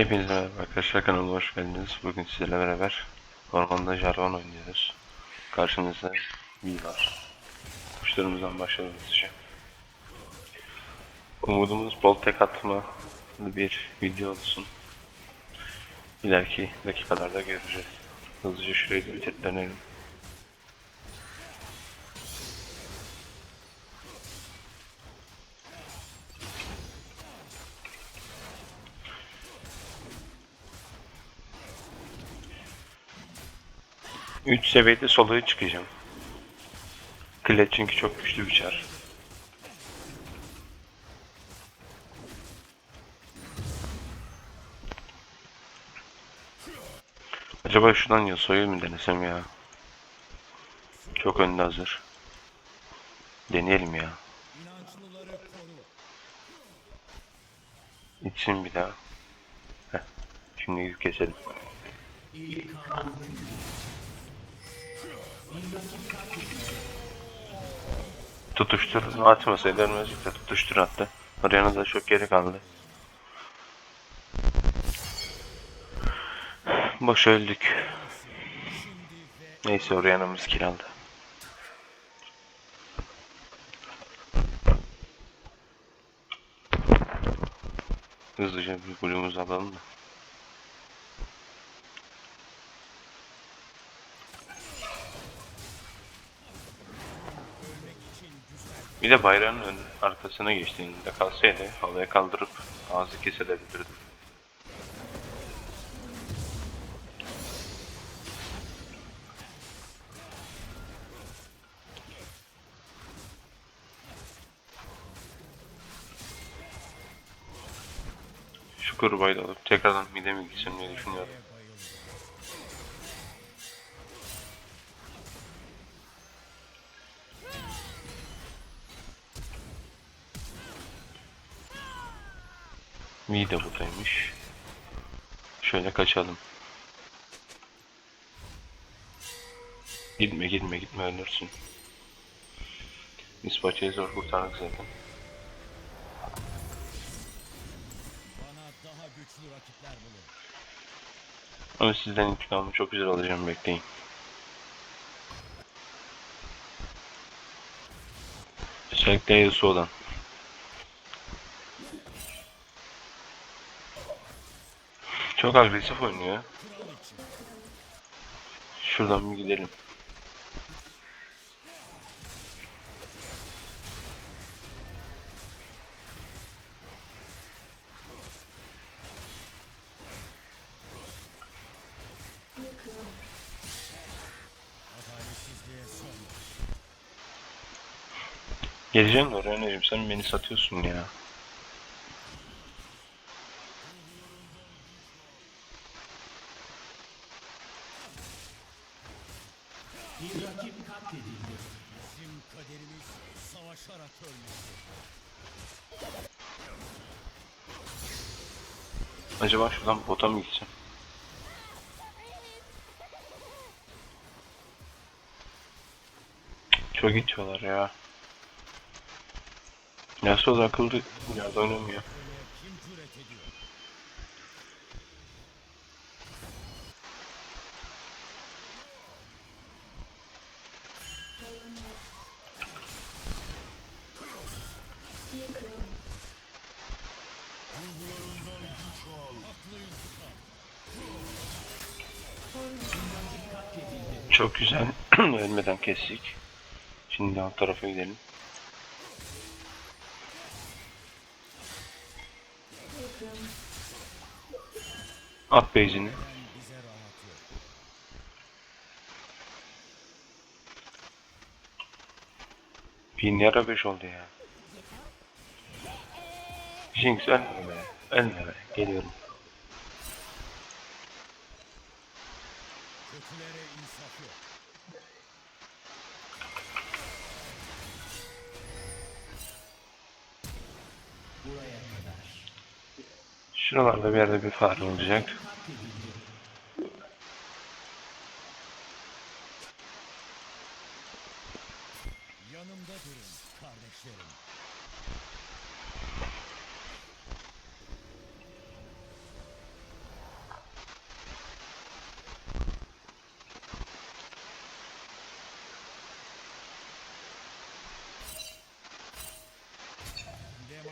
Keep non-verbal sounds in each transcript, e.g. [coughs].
Hepinize merhaba arkadaşlar kanalıma hoş geldiniz. Bugün sizlerle beraber ormanda Jarvan oynuyoruz. Karşımızda bir var. Kuşlarımızdan başlayalım hızlıca. Umudumuz bol tek atma bir video olsun. İleriki dakikalarda göreceğiz. Hızlıca şurayı da bitir dönelim. Üç seviyede soluğa çıkacağım. Klet çünkü çok güçlü bir çar. Acaba şuradan Yasuo'yu mu denesem ya? Çok önde hazır. Deneyelim ya. İçsin bir daha. Heh. Şimdi keselim. Tutuştur atmasaydı ölmezdik de tutuştur attı. Oriana da çok geri kaldı. Boş öldük. Neyse Oriana'mız kiraldı. Hızlıca bir blue'umuzu alalım da. Bir de bayrağın ön arkasına geçtiğinde kalsaydı havaya kaldırıp ağzı kesilebilirdi. Şu kurbayı da alıp tekrardan mide mi diye düşünüyorum. Mi de buradaymış. Şöyle kaçalım. Gitme gitme gitme ölürsün. İspanya'yı zor kurtardık zaten. Bana daha güçlü rakipler bulun. Ama sizden intikamı çok güzel alacağım bekleyin. Özellikle Yasuo'dan. Çok agresif oynuyor. Şuradan bir gidelim. Geleceğim de oraya Necim sen beni satıyorsun ya. Acaba şuradan bota mı gitsem? Çok itiyorlar ya. Da akıllı yerde oynamıyor. Çok güzel. [clears throat] Ölmeden kestik. Şimdi alt tarafa gidelim. At base'ini. Bin yara 5 oldu ya. Jinx ölme be. Ölme be. Geliyorum. Kötülere insaf yok. Şuralarda bir yerde bir fare olacak.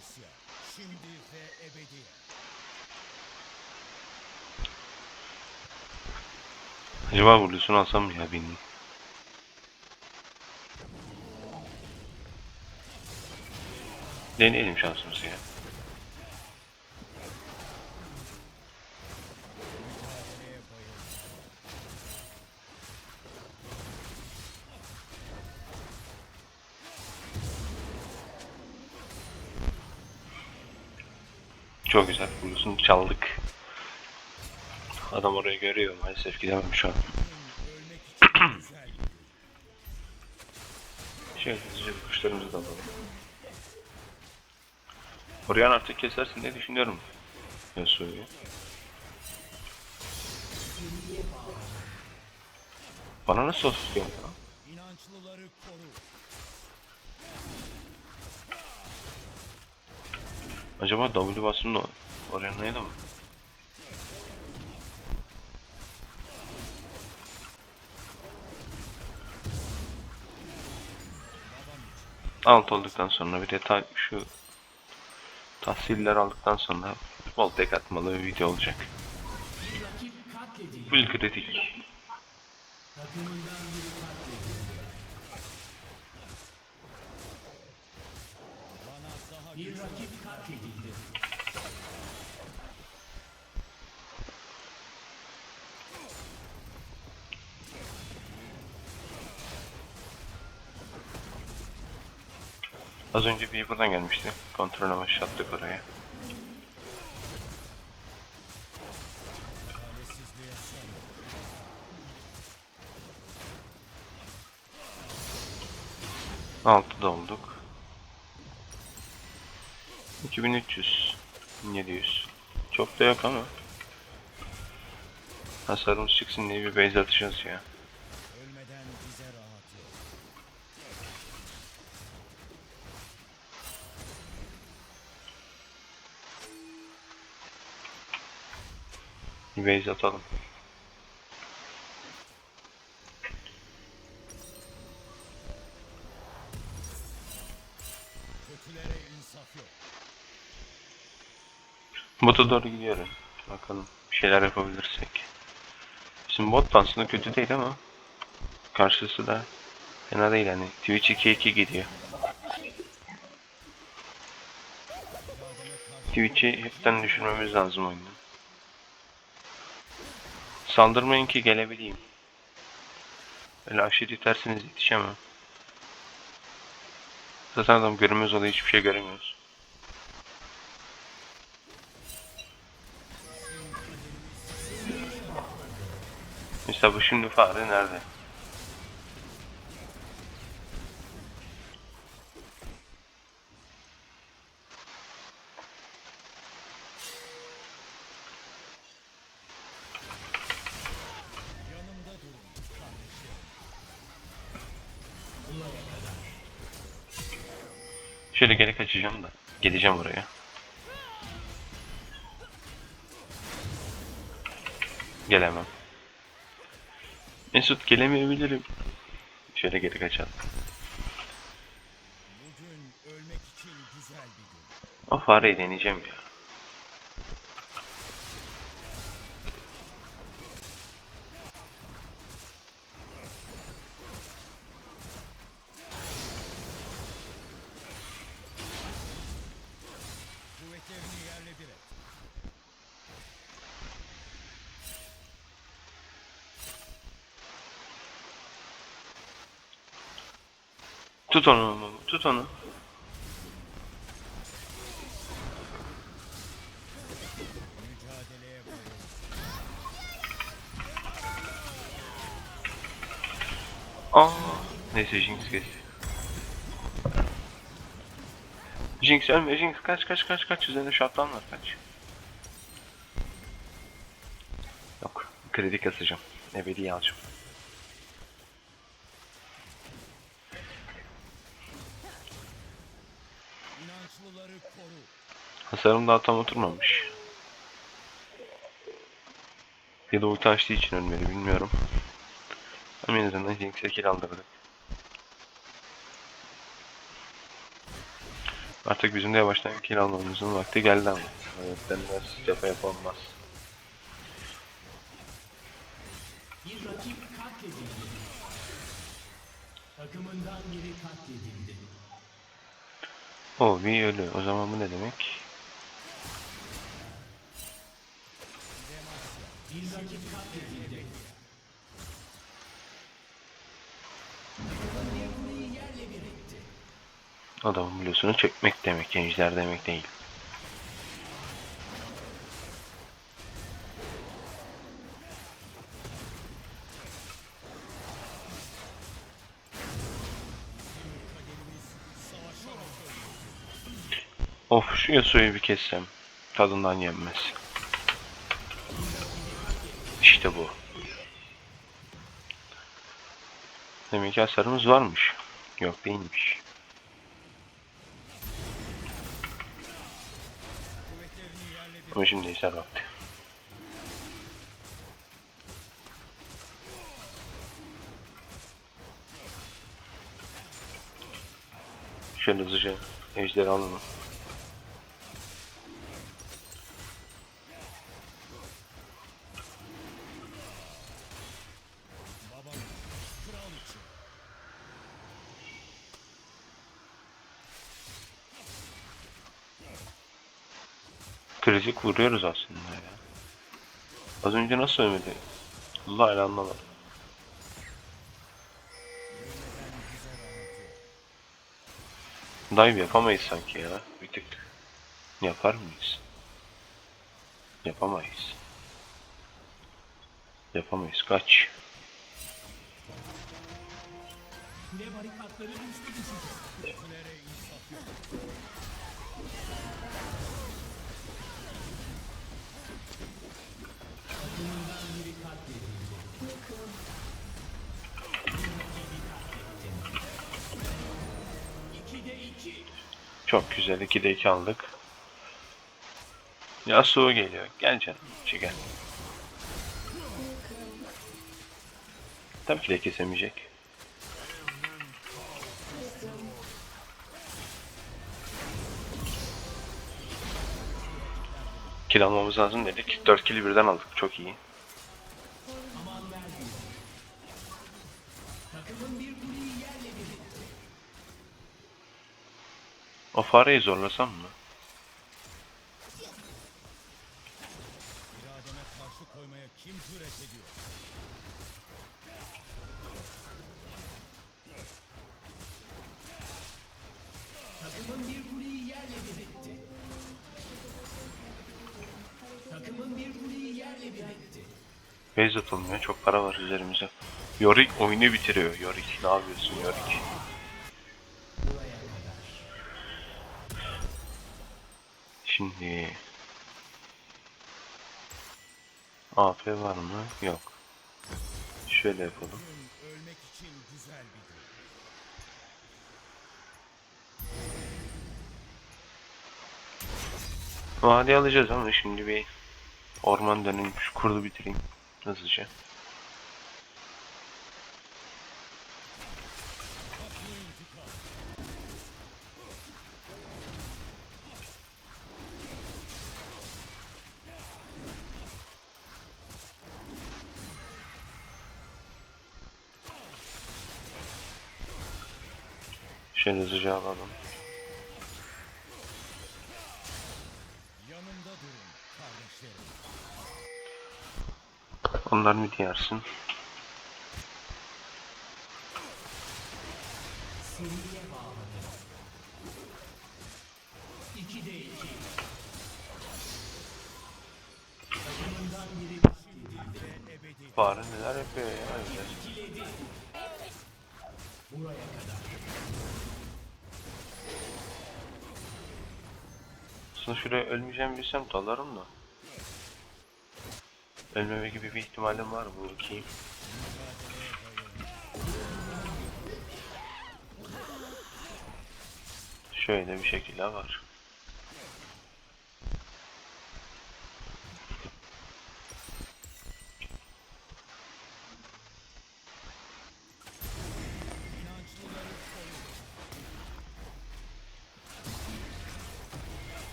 Asya, şimdi ve ebedi. Acaba Blues'unu alsam mı ya benim? Deneyelim şansımızı ya. Çok güzel. Blues'unu çaldık. Adam orayı görüyor maalesef gidemem şu an. [coughs] Şöyle hızlıca bir kuşlarımızı da alalım. Oraya artık kesersin diye düşünüyorum. Yasuo'yu. Bana nasıl olsun ya? İnançlıları koru. Acaba W basın da oraya neydi mi? Alt olduktan sonra bir de ta şu tahsiller aldıktan sonra bol tek atmalı bir video olacak. Full kritik. Bana daha bir rakip katledildi. Az önce bir buradan gelmişti. Kontrol amaçlı attık oraya. Son. Altıda olduk. 2300 1700 Çok da yok ama Hasarımız çıksın diye bir base atacağız ya. Bir base atalım. Kötülere insaf yok. Bota doğru gidiyorum. Bakalım bir şeyler yapabilirsek. Bizim bot da aslında kötü değil ama karşısı da fena değil yani. Twitch 2-2 gidiyor. Twitch'i hepten düşürmemiz lazım oyunda. Saldırmayın ki gelebileyim. Öyle aşırı iterseniz yetişemem. Zaten adam görünmez oluyor hiçbir şey göremiyoruz. Mesela bu şimdi fare nerede? Şöyle geri kaçacağım da. Gideceğim oraya. Gelemem. Mesut gelemeyebilirim. Şöyle geri kaçalım. Bugün ölmek için güzel bir gün. O fareyi deneyeceğim ya. Onu, tut onu. Aa, neyse Jinx geçti. Jinx ölme, Jinx kaç kaç kaç kaç üzerinde şaptan var kaç. Yok, kredi kasacağım. Ebedi alacağım. Hasarım daha tam oturmamış. Ya da ulti açtığı için ölmedi bilmiyorum. Ama en azından Jinx'e kill aldırdık. Artık bizim de yavaştan kill almamızın vakti geldi ama. Evet, denmez, yapı yapılmaz. Bir rakip katledildi. Takımından biri katledildi. O bir ölü. O zaman bu ne demek? Adamın blosunu çekmek demek, ejder demek değil. Of şu Yasuo'yu bir kessem tadından yenmez. İşte bu. Demek ki hasarımız varmış. Yok değilmiş. Ama şimdi ejder vakti. Şöyle hızlıca ejderi alalım. Kritik vuruyoruz aslında ya. Az önce nasıl ölmedi? Allah ile anlamadım. Dive yapamayız sanki ya. Bir tık. Yapar mıyız? Yapamayız. Yapamayız. Kaç. Çok güzel. 2'de 2 aldık. Yasuo geliyor. Gel canım. Gel. Tabii ki de kesemeyecek. Kill almamız lazım dedik. 4 kill'i birden aldık. Çok iyi. Kuleyi yerle bir etti. Base atılmıyor. Çok para var üzerimize. Yorick oyunu bitiriyor. Yorick ne yapıyorsun Yorick? Şimdi AP var mı? Yok. Şöyle yapalım. Vadi alacağız ama şimdi bir orman döneyim. Şu kurdu bitireyim. Hızlıca. Şöyle hızlıca alalım. Yanımda durun kardeşlerim. Onlar mı diyersin? Şuraya ölmeyeceğimi bilsem dalarım da. Ölmeme gibi bir ihtimalim var bu iki. Şöyle bir şekilde var.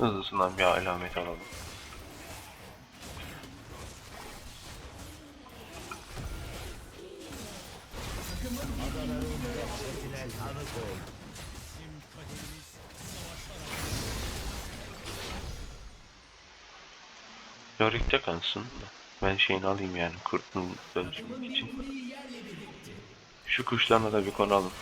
Hızlısından bir alamet alalım. Yörükte kalsın. Ben şeyini alayım yani kurtun öldürmek için. Şu kuşlarına da bir konalım.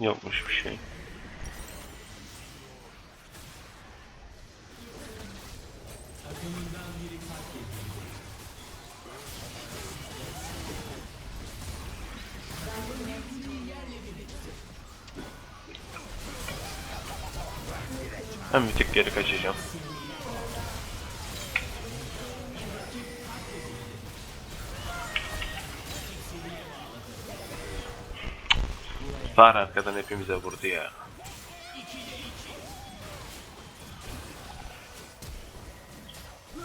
Yokmuş bir şey. Ben bir tık geri kaçacağım. Var arkadan hepimize vurdu ya.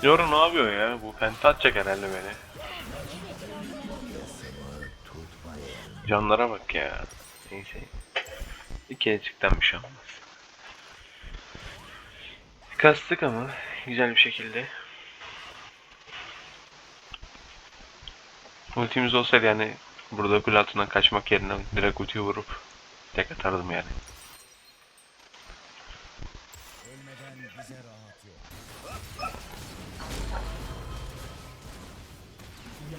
Yoru ne yapıyor ya? Bu penta atacak herhalde beni. Canlara bak ya. Neyse. İki elecikten bir şey olmaz. Kastık ama güzel bir şekilde. Ultimiz olsaydı yani burada altından kaçmak yerine direkt ultiyi vurup tek atardım yani.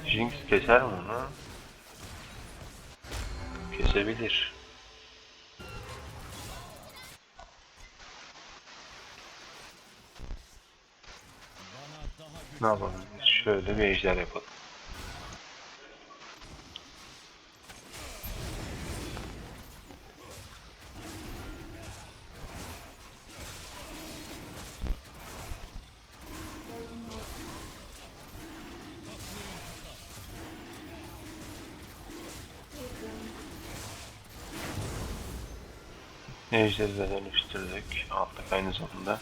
Jinx keser mi onu? Kesebilir. Ne yapalım? Şöyle bir ejder yapalım. Ejderi de dönüştürdük. Aldık aynı zamanda.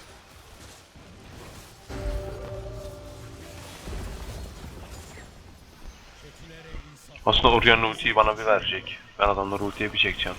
Aslında Orion'un ultiyi bana bir verecek. Ben adamları ultiye bir çekeceğim.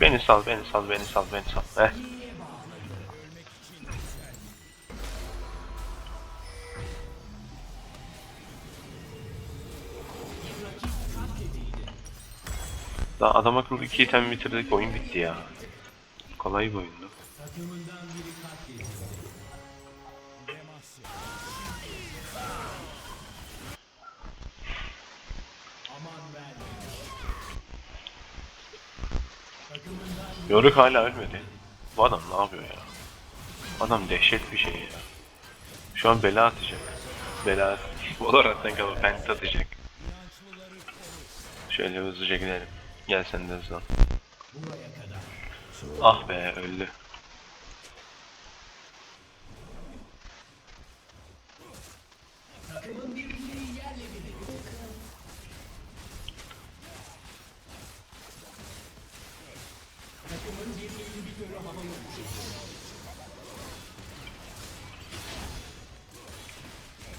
Beni sal, beni sal, beni sal, beni sal. Heh. Daha adam akıllı iki item bitirdik, oyun bitti ya. Kolay bir oyundu. Takımından biri katledildi. Demasya. Aman verme. Takımından Yörük hala ölmedi. Bu adam ne yapıyor ya? Adam dehşet bir şey ya. Şu an bela atacak. Bela [laughs] Valorant'tan kalıp pent atacak. Şöyle hızlıca gidelim. Gel sen de hızlan. Ah be öldü. Takımın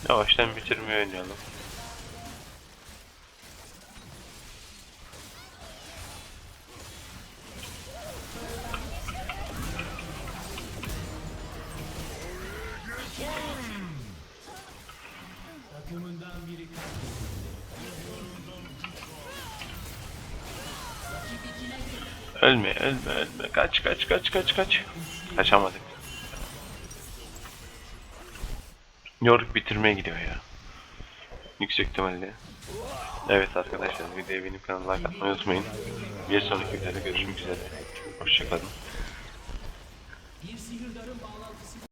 Yavaştan bitirmeyi oynayalım. Ölme, ölme, ölme. Kaç, kaç, kaç, kaç, kaç. Kaçamadık. York bitirmeye gidiyor ya. Yüksek ihtimalle. Evet arkadaşlar videoya benim kanalıma like atmayı unutmayın. Bir sonraki videoda görüşmek üzere. Hoşçakalın.